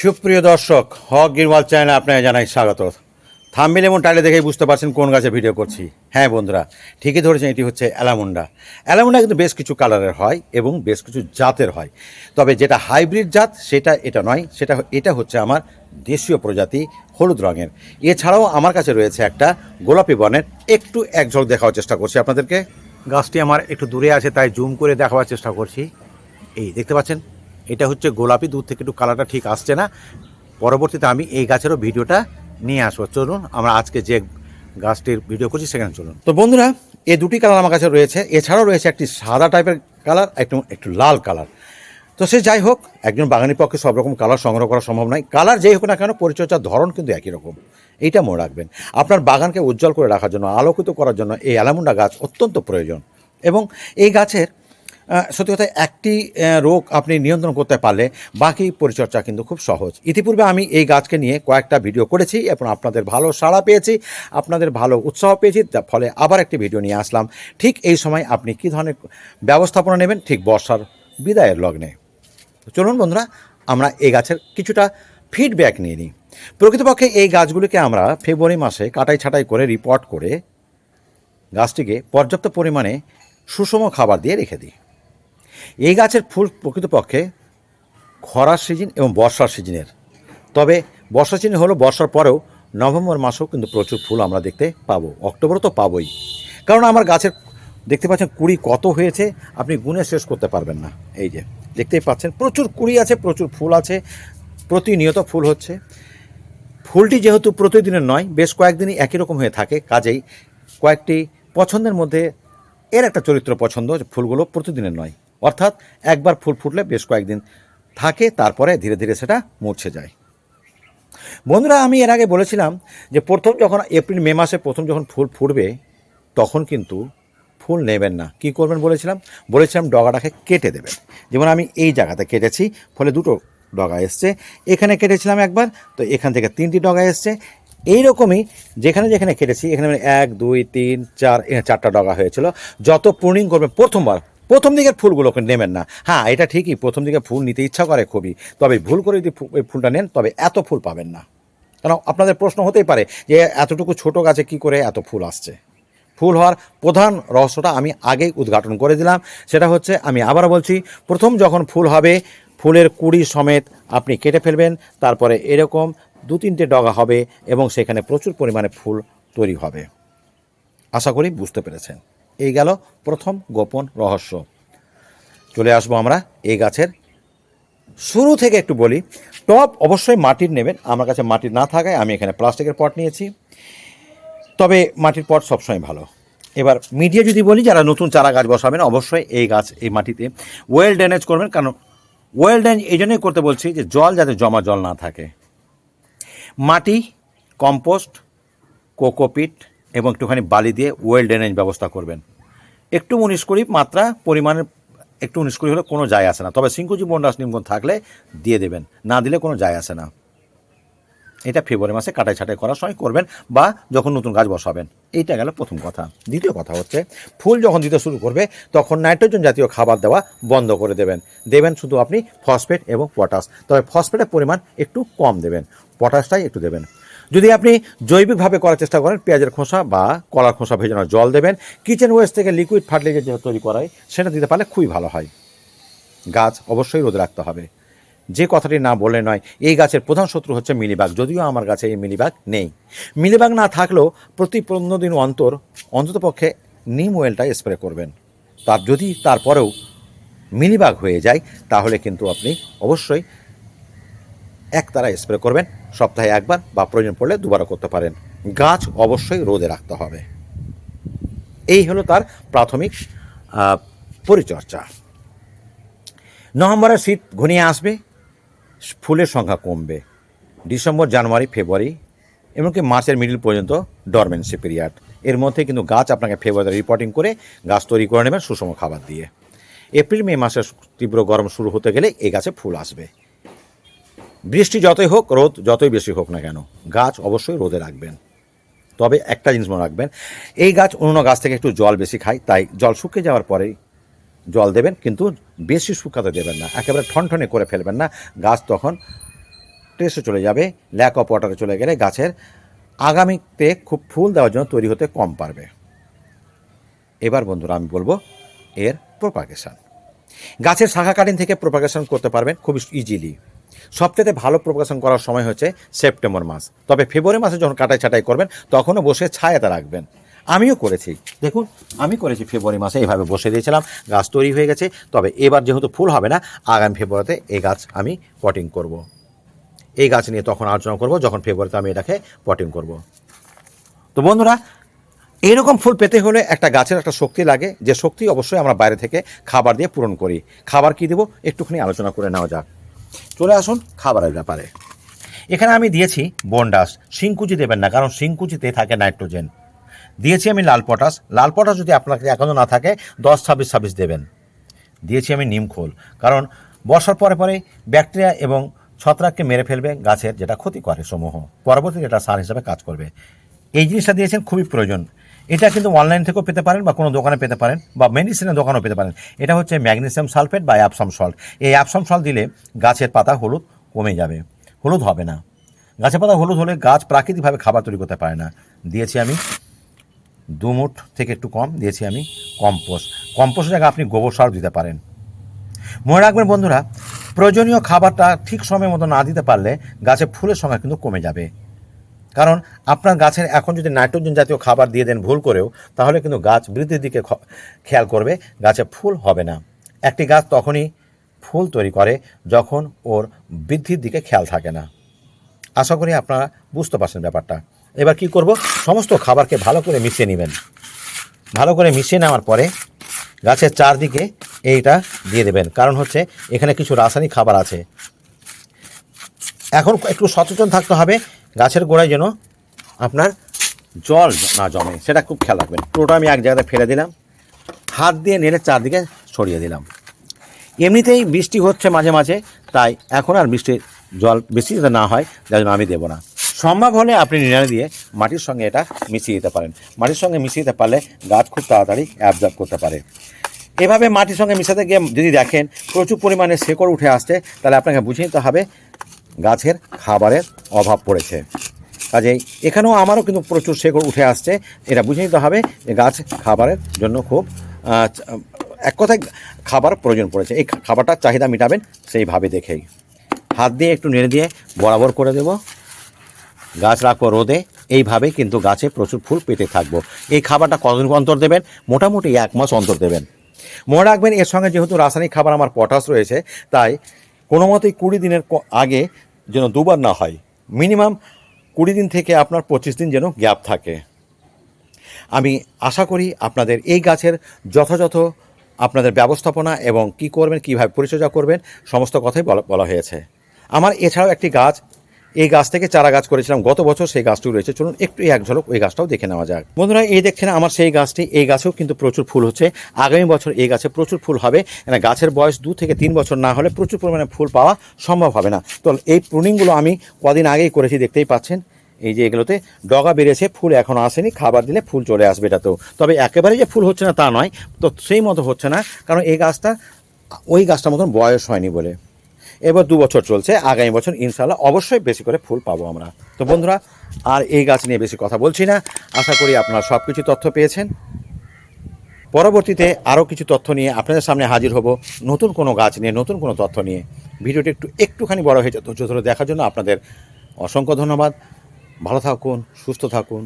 সুপ্রিয় দর্শক, হক গিরওয়াল চ্যানেলে আপনাকে জানাই স্বাগত। থাম্বিল এবং টাইলে দেখেই বুঝতে পারছেন কোন গাছে ভিডিও করছি। হ্যাঁ বন্ধুরা, ঠিকই ধরেছেন, এটি হচ্ছে অ্যালামুন্ডা। অ্যালামুন্ডা কিন্তু বেশ কিছু কালারের হয় এবং বেশ কিছু জাতের হয়। তবে যেটা হাইব্রিড জাত, সেটা এটা নয়, সেটা এটা হচ্ছে আমার দেশীয় প্রজাতি হলুদ রঙের। এছাড়াও আমার কাছে রয়েছে একটা গোলাপি বর্ণের, একটু এক দেখাবার চেষ্টা করছি আপনাদেরকে। গাছটি আমার একটু দূরে আছে, তাই জুম করে দেখাবার চেষ্টা করছি। এই, দেখতে পাচ্ছেন? এটা হচ্ছে গোলাপি দূর থেকে একটু কালারটা ঠিক আসছে না। পরবর্তীতে আমি এই গাছেরও ভিডিওটা নিয়ে আসব। চলুন, আমরা আজকে যে গাছটির ভিডিও করছি সেখানে চলুন। তো বন্ধুরা, এই দুটি কালার আমার কাছে রয়েছে। এছাড়াও রয়েছে একটি সাদা টাইপের কালার একটু একটু লাল কালার তো সে যাই হোক, একজন বাগানের পক্ষে সব রকম কালার সংগ্রহ করা সম্ভব নয়। কালার যেই হোক না কেন, পরিচর্যার ধরন কিন্তু একই রকম। এইটা মনে রাখবেন। আপনার বাগানকে উজ্জ্বল করে রাখার জন্য, আলোকিত করার জন্য এই অ্যালামুন্ডা গাছ অত্যন্ত প্রয়োজন। এবং এই গাছের সত্যি কথা, একটি রোগ আপনি নিয়ন্ত্রণ করতে পারলে বাকি পরিচর্যা কিন্তু খুব সহজ। ইতিপূর্বে আমি এই গাছকে নিয়ে কয়েকটা ভিডিও করেছি এবং আপনাদের ভালো সাড়া পেয়েছি, আপনাদের ভালো উৎসাহ পেয়েছি, যার ফলে আবার একটি ভিডিও নিয়ে আসলাম। ঠিক এই সময় আপনি কী ধরনের ব্যবস্থাপনা নেবেন? ঠিক বর্ষার বিদায়ের লগ্নে। চলুন বন্ধুরা, আমরা এই গাছের কিছুটা ফিডব্যাক নিয়ে নিই। প্রকৃতপক্ষে এই গাছগুলিকে আমরা ফেব্রুয়ারি মাসে কাটাই ছাঁটাই করে রিপোর্ট করে গাছটিকে পর্যাপ্ত পরিমাণে সুষম খাবার দিয়ে রেখে দিই। এই গাছের ফুল প্রকৃতপক্ষে খরার সিজন এবং বর্ষার সিজনের। তবে বর্ষা সিজন হলো, বর্ষার পরেও নভেম্বর মাসেও কিন্তু প্রচুর ফুল আমরা দেখতে পাবো, অক্টোবরও তো পাবোই। কারণ আমার গাছের দেখতে পাচ্ছেন কুড়ি কত হয়েছে, আপনি গুণে শেষ করতে পারবেন না। এই যে, দেখতেই পাচ্ছেন, প্রচুর কুড়ি আছে, প্রচুর ফুল আছে, প্রতিনিয়ত ফুল হচ্ছে। ফুলটি যেহেতু প্রতিদিনের নয়, বেশ কয়েকদিনই একই রকম হয়ে থাকে, কাজেই কয়েকটি পছন্দের মধ্যে এর একটা চরিত্র পছন্দ ফুলগুলো প্রতিদিনের নয়। অর্থাৎ একবার ফুল ফুটলে বেশ কয়েকদিন থাকে, তারপরে ধীরে ধীরে সেটা মরছে যায়। বন্ধুরা, আমি এর আগে বলেছিলাম যে প্রথম যখন, এপ্রিল, মে মাসে প্রথম যখন ফুল ফুটবে, তখন কিন্তু ফুল নেবেন না। কি করবেন বলেছিলাম? বলেছিলাম ডগাটাকে কেটে দেবেন। যেমন আমি এই জায়গাতে কেটেছি, ফলে দুটো ডগা এসছে। এখানে কেটেছিলাম একবার, তো এখান থেকে তিনটি ডগা এসছে। এইরকমই যেখানে যেখানে কেটেছি, এখানে মানে এক, দুই, তিন, চার, এখানে চারটা ডগা হয়েছিল। যত পূর্ণিং করবেন প্রথমবার প্রথম দিকের ফুলগুলোকে নেবেন না। হ্যাঁ এটা ঠিকই, প্রথম দিকে ফুল নিতে ইচ্ছা করে খুবই। তবে ভুল করে যদি ফুলটা নেন, তবে এত ফুল পাবেন না। কেন, আপনাদের প্রশ্ন হতেই পারে যে এতটুকু ছোট গাছে কি করে এত ফুল আসছে? ফুল হওয়ার প্রধান রহস্যটা আমি আগেই উদ্ঘাটন করে দিলাম। সেটা হচ্ছে, আমি আবার বলছি, প্রথম যখন ফুল হবে, ফুলের কুড়ি সমেত আপনি কেটে ফেলবেন, তারপরে এরকম দু তিনটে ডগা হবে এবং সেখানে প্রচুর পরিমাণে ফুল তৈরি হবে। আশা করি বুঝতে পেরেছেন। এই গেল প্রথম গোপন রহস্য। চলে আসব আমরা এই গাছের। শুরু থেকে একটু বলি টপ অবশ্যই মাটির নেবেন, আমার কাছে মাটির না থাকায় আমি এখানে প্লাস্টিকের পট নিয়েছি। তবে মাটির পট সবসময় ভালো। এবার মিডিয়া যদি বলি, যারা নতুন চারা গাছ বসাবেন, অবশ্যই এই গাছ, এই মাটিতে ওয়েল ড্যানেজ করবেন। কারণ ওয়েল ড্যান এই জন্যই করতে বলছি যে, জল যাতে জমা জল না থাকে। মাটি কম্পোস্ট কোকোপিট এবং একটুখানি বালি দিয়ে ওয়েল ড্রেনেজ ব্যবস্থা করবেন। একটু উনিশ কুড়ি মাত্রা পরিমাণের একটু উনিশ কুড়ি হলে কোনো যায় আসে না। তবে সিঙ্কুজি বন্ডাস নিমগন থাকলে দিয়ে দেবেন, না দিলে কোনো যায় আসে না। এটা ফেব্রুয়ারি মাসে কাটাই ছাটাই করার সময় করবেন বা যখন নতুন গাছ বসাবেন। এইটা গেল প্রথম কথা। দ্বিতীয় কথা হচ্ছে, ফুল যখন দিতে শুরু করবে, তখন নাইট্রোজেন জাতীয় খাবার দেওয়া বন্ধ করে দেবেন। দেবেন শুধু আপনি ফসফেট এবং পটাশ। তবে ফসফেটের পরিমাণ একটু কম দেবেন। পটাশটাই একটু দেবেন। যদি আপনি জৈবিকভাবে করার চেষ্টা করেন, পেঁয়াজের খোসা বা কলার খোসা ভেজানো জল দেবেন কিচেন ওয়েস্ট থেকে লিকুইড ফার্টিলাইজার যেটা তৈরি করা সেটা দিতে পারলে খুবই ভালো হয়। গাছ অবশ্যই রোদে রাখতে হবে। যে কথাটি না বলে নয়, এই গাছের প্রধান শত্রু হচ্ছে মিলিবাগ, যদিও আমার গাছে এই মিলিবাগ নেই। মিলিবাগ না থাকলেও প্রতি পনেরো দিন অন্তর অন্ততপক্ষে নিম ওয়েলটা স্প্রে করবেন। তার যদি তারপরেও মিলিবাগ হয়ে যায়, তাহলে কিন্তু আপনি অবশ্যই এক তারা স্প্রে করবেন। সপ্তাহে একবার বা প্রয়োজন পড়লে দুবারও করতে পারেন। গাছ অবশ্যই রোদে রাখতে হবে। এই হলো তার প্রাথমিক পরিচর্যা। নভেম্বরের শীত ঘনিয়ে আসবে, ফুলের সংখ্যা কমবে। ডিসেম্বর, জানুয়ারি, ফেব্রুয়ারি, এমনকি মার্চের মিডিল পর্যন্ত ডরমেন্সি পিরিয়ড এর মধ্যে কিন্তু গাছ আপনাকে ফেব্রুয়ারি রিপোর্টিং করে গাছ তৈরি করে নেবেন সুষম খাবার দিয়ে। এপ্রিল, মে মাসে তীব্র গরম শুরু হতে গেলে এই গাছে ফুল আসবে। বৃষ্টি যতই হোক, রোদ যতই বেশি হোক না কেন, গাছ অবশ্যই রোদে রাখবেন। তবে একটা জিনিস মনে রাখবেন, এই গাছ অন্য গাছ থেকে একটু জল বেশি খায়, তাই জল শুকিয়ে যাওয়ার পরেই জল দেবেন, কিন্তু বেশি শুকাতে দেবেন না, একেবারে ঠনঠনে করে ফেলবেন না। গাছ তখন স্ট্রেসে চলে যাবে ল্যাক অফ ওয়াটারে চলে গেলে গাছের আগামীতে খুব ফুল দেওয়ার জন্য তৈরি হতে কম পারবে। এবার বন্ধুরা, আমি বলব এর প্রোপাগেশন গাছের শাখা কাটিং থেকে প্রোপাগেশন করতে পারবেন খুব ইজিলি সবচেয়ে ভালো প্রকাশন করার সময় হচ্ছে সেপ্টেম্বর মাস। তবে ফেব্রুয়ারি মাসে যখন কাটাই ছাটাই করবেন, তখনও বসে ছায়াতে রাখবেন। আমিও করেছি। দেখুন, আমি করেছি ফেব্রুয়ারি মাসে এইভাবে বসে দিয়েছিলাম, গাছ তৈরি হয়ে গেছে। তবে এবার যেহেতু ফুল হবে না, আগামী ফেব্রুয়ারিতে এই গাছ আমি পটিং করব। এই গাছ নিয়ে তখন আলোচনা করব, যখন ফেব্রুয়ারিতে আমি এটাকে পটিং করব। তো বন্ধুরা এইরকম ফুল পেতে হলে একটা গাছের একটা শক্তি লাগে। যে শক্তি অবশ্যই আমরা বাইরে থেকে খাবার দিয়ে পূরণ করি। খাবার কি দেবো? একটুখানি আলোচনা করে নেওয়া যাক। চলে আসুন খাবারের ব্যাপারে। এখানে আমি দিয়েছি বন্ডাস শিংকুচি দেবেন না, কারণ শিংকুচিতে থাকে নাইট্রোজেন দিয়েছি আমি লাল পটাশ লাল পটাশ যদি আপনার এখনও না থাকে, দশ, ছাব্বিশ ছাব্বিশ দেবেন। দিয়েছি আমি নিমখোল কারণ বর্ষার পরে পরে ব্যাকটেরিয়া এবং ছত্রাককে মেরে ফেলবে গাছের, যেটা ক্ষতি করে সমূহ। পরবর্তীতে এটা সার হিসাবে কাজ করবে। এই জিনিসটা দিয়েছেন খুবই প্রয়োজন। এটা কিন্তু অনলাইন থেকেও পেতে পারেন বা কোনো দোকানে পেতে পারেন বা মেডিসিনের দোকানেও পেতে পারেন। এটা হচ্ছে ম্যাগনেসিয়াম সালফেট বা অ্যাপসাম সল্ট এই অ্যাপসাম সল্ট দিলে গাছের পাতা হলুদ কমে যাবে। হলুদ হবে না। গাছের পাতা হলুদ হলে গাছ প্রাকৃতিকভাবে খাবার তৈরি করতে পারে না। দিয়েছি আমি দু মুঠ থেকে একটু কম, দিয়েছি আমি কম্পোস্ট কম্পোস্টের জায়গায় আপনি গোবর সার দিতে পারেন। মনে রাখবেন বন্ধুরা, প্রয়োজনীয় খাবারটা ঠিক সময় মতো না দিতে পারলে গাছে ফুলের সংখ্যা কিন্তু কমে যাবে। কারণ আপনার গাছের এখন যদি নাইট্রোজেন জাতীয় খাবার দিয়ে দেন ভুল করেও, তাহলে কিন্তু গাছ বৃদ্ধির দিকে খেয়াল করবে, গাছে ফুল হবে না। একটি গাছ তখনই ফুল তৈরি করে যখন ওর বৃদ্ধির দিকে খেয়াল থাকে না। আশা করি আপনারা বুঝতে পারছেন ব্যাপারটা। এবার কি করব? সমস্ত খাবারকে ভালো করে মিশিয়ে নেবেন। ভালো করে মিশিয়ে নেওয়ার পরে গাছের চারদিকে এইটা দিয়ে দেবেন। কারণ হচ্ছে এখানে কিছু রাসায়নিক খাবার আছে। এখন একটু সচেতন থাকতে হবে গাছের গোড়ায় যেন আপনার জল না জমে, সেটা খুব খেয়াল রাখবেন। পুরোটা আমি এক জায়গায় ফেলে দিলাম, হাত দিয়ে নেড়ে চারদিকে ছড়িয়ে দিলাম। এমনিতেই বৃষ্টি হচ্ছে মাঝে মাঝে, তাই এখন আর বৃষ্টির জল বেশি যাতে না হয়, যার জন্য আমি দেবো না। সম্ভব হলে আপনি নিড়ানি দিয়ে মাটির সঙ্গে এটা মিশিয়ে দিতে পারেন। মাটির সঙ্গে মিশিয়ে দিতে পারলে গাছ খুব তাড়াতাড়ি অ্যাবজর্ব করতে পারে। এভাবে মাটির সঙ্গে মেশাতে গিয়ে যদি দেখেন প্রচুর পরিমাণে শেকড় উঠে আসছে, তাহলে আপনাকে বুঝে নিতে হবে গাছের খাবারের অভাব পড়েছে। কাজেই এখানেও আমারও কিন্তু প্রচুর শেকড় উঠে আসছে, এটা বুঝে নিতে হবে যে গাছ খাবারের জন্য খুব এক কথায় খাবার প্রয়োজন পড়েছে। এই খাবারটার চাহিদা মেটাবেন সেইভাবে দেখেই। হাত দিয়ে একটু নেড়ে দিয়ে বরাবর করে দেব। গাছ রাখব রোদে, এইভাবে কিন্তু গাছে প্রচুর ফুল পেতে থাকব। এই খাবারটা কতদিন অন্তর দেবেন? মোটামুটি এক মাস অন্তর দেবেন। মনে রাখবেন এর সঙ্গে যেহেতু রাসায়নিক খাবার আমার পটাশ রয়েছে, তাই কোনো মতেই কুড়ি দিনের আগে যেন দুবার না হয়। মিনিমাম কুড়ি দিন থেকে আপনার পঁচিশ দিন যেন গ্যাপ থাকে। আমি আশা করি আপনাদের এই গাছের যথাযথ আপনাদের ব্যবস্থাপনা এবং কি করবেন, কীভাবে পরিচর্যা করবেন, সমস্ত কথাই বলা বলা হয়েছে। আমার এছাড়াও একটি গাছ এই গাছ থেকে চারা গাছ করেছিলাম, গত বছর সেই গাছটি রয়েছে। চলুন একটু এক ঝলক ওই গাছটাও দেখে নেওয়া যাক। বন্ধুরা, এই দেখছেন আমার সেই গাছটি, এই গাছেও কিন্তু প্রচুর ফুল হচ্ছে। আগামী বছর এই গাছে প্রচুর ফুল হবে। এখানে গাছের বয়স দু থেকে তিন বছর না হলে প্রচুর পরিমাণে ফুল পাওয়া সম্ভব হবে না। তো এই প্রুনিংগুলো আমি কদিন আগেই করেছি, দেখতেই পাচ্ছেন। এই যে এগুলোতে ডগা বেড়েছে ফুল এখনও আসেনি, খাবার দিলে ফুল চলে আসবে এটাতেও তবে একেবারে যে ফুল হচ্ছে না তা নয়, তো সেই মতো হচ্ছে না, কারণ এই গাছটা, ওই গাছটার মতন বয়স হয়নি বলে। এবার দু বছর চলছে, আগামী বছর ইনশাল্লাহ অবশ্যই বেশি করে ফুল পাবো আমরা। তো বন্ধুরা, আর এই গাছ নিয়ে বেশি কথা বলছি না। আশা করি আপনারা সব কিছু তথ্য পেয়েছেন। পরবর্তীতে আরও কিছু তথ্য নিয়ে আপনাদের সামনে হাজির হব নতুন কোনো গাছ নিয়ে, নতুন কোনো তথ্য নিয়ে। ভিডিওটি একটু, একটুখানি বড় হয়েছে ধৈর্য ধরে দেখার জন্য আপনাদের অসংখ্য ধন্যবাদ। ভালো থাকুন, সুস্থ থাকুন।